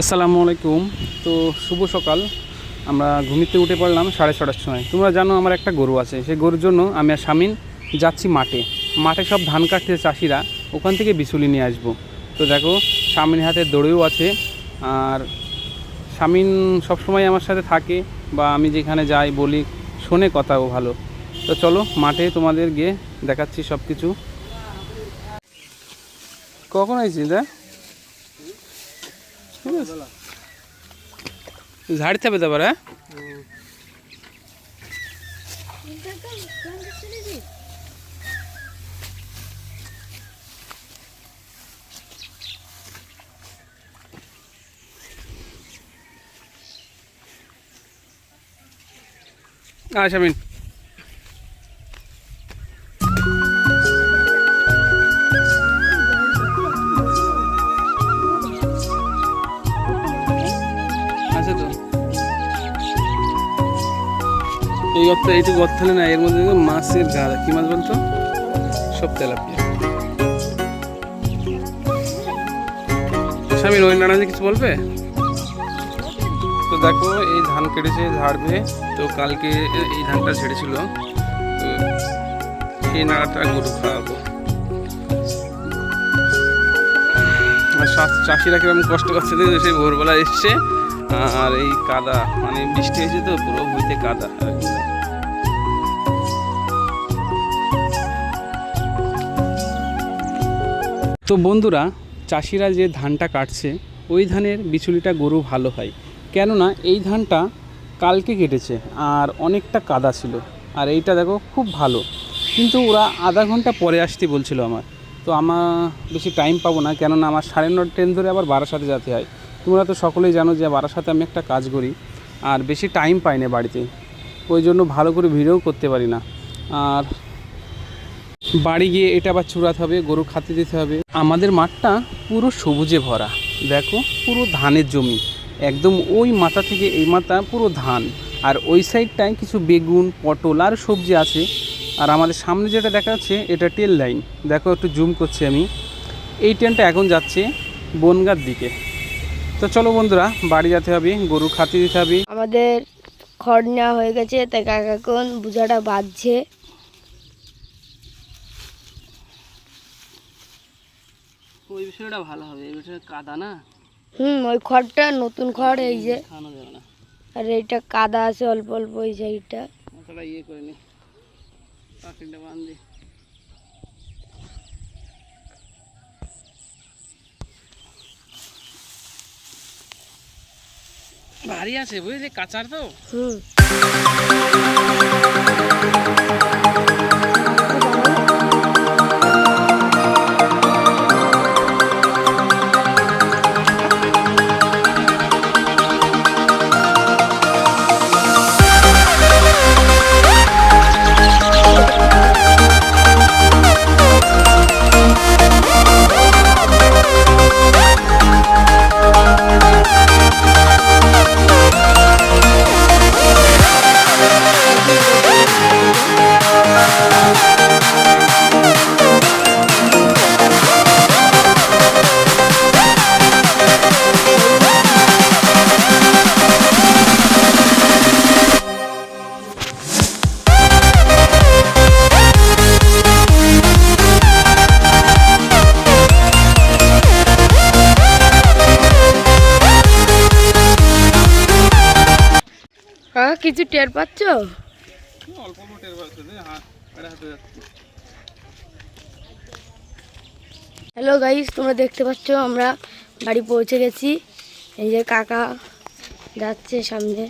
আসসালামু আলাইকুম। তো শুভ সকাল। আমরা ঘুমিতে উঠে পড়লাম সাড়ে ছটার সময়। তোমরা জানো আমার একটা গরু আছে। সেই গরুর জন্য আমি আর স্বামীন যাচ্ছি মাঠে। মাঠে সব ধান কাটতে চাষিরা ওখান থেকে বিচুলি নিয়ে আসব। তো দেখো স্বামীর হাতে দড়িও আছে। আর স্বামীন সবসময় আমার সাথে থাকে বা আমি যেখানে যাই বলি, শোনে কথাও ভালো। তো চলো মাঠে তোমাদের গিয়ে দেখাচ্ছি সব কিছু কখন আইছিস দা ঝাড়তে হবে তারপরে হ্যাঁ? আচ্ছা মিন এই গর্ত এইটুকু গর্ত হলে না, এর মধ্যে মাছের গাদা কি মাছ বলতো? সব তেলাপিয়া। স্বামীর ওই নানা কিছু বলবে? তো দেখো, এই ধান কেটেছে ঝাড়বে তো কালকে এই ধানটা ছেড়েছিল। তো এই নাড়াটা গরু খাওয়াবো। আর চাষিরা কীরকম কষ্ট করছে সেই ভোরবেলা এসছে। আর এই কাদা মানে বৃষ্টি হয়েছে তো, পুরো ভুইতে কাদা তো বন্ধুরা, চাষিরা যে ধানটা কাটছে, ওই ধানের বিচুলিটা গরু ভালো হয়। কেননা এই ধানটা কালকে কেটেছে আর অনেকটা কাদা ছিল। আর এইটা দেখো খুব ভালো। কিন্তু ওরা আধা ঘণ্টা পরে আসতে বলছিল আমার। তো আমার বেশি টাইম পাবো না, কেননা আমার সাড়ে নটা ট্রেন ধরে আবার বারাসাতে যেতে হয়। তোমরা তো সকলেই জানো যে বারাসাতে আমি একটা কাজ করি, আর বেশি টাইম পাই না বাড়িতে। ওই জন্য ভালো করে ভিডিও করতে পারি না। আর বাড়ি গিয়ে এটা আবার চূড়াতে হবে, গরু খাতে দিতে হবে। আমাদের মাঠটা পুরো সবুজে ভরা। দেখো, পুরো ধানের জমি। একদম ওই মাথা থেকে এই মাথা পুরো ধান। আর ওই সাইডটায় কিছু বেগুন, পটল আর সবজি আছে। আর আমাদের সামনে যেটা দেখা যাচ্ছে, এটা টেল লাইন দেখো, একটু জুম করছি আমি। এই ট্রেনটা এখন যাচ্ছে বনগার দিকে। তো চলো বন্ধুরা বাড়ি যেতে হবে গরু খাতে দিতে হবে। আমাদের খড় নেওয়া হয়ে গেছে তাই কাকা এখন বুঝাটা বাঁধছে ওই বিষয়টা ভালো হবে এই বিষয়ে কাদা না? হুম ওই খড়টা নতুন খড় এই যে। খাওয়ানো যাবে না। আর এইটা কাদা আছে অল্প অল্প ওই সাইডটা। ইয়ে করে নি। পাখিটা বান্ধি ভারী আছে বুঝলি? কাঁচার তো। হুম। কিছু টের টের পাচ্ছে? হ্যাঁ হ্যালো গাইস তোমরা দেখতে পাচ্ছ, আমরা বাড়ি পৌঁছে গেছি। এই যে কাকা যাচ্ছে সামনে।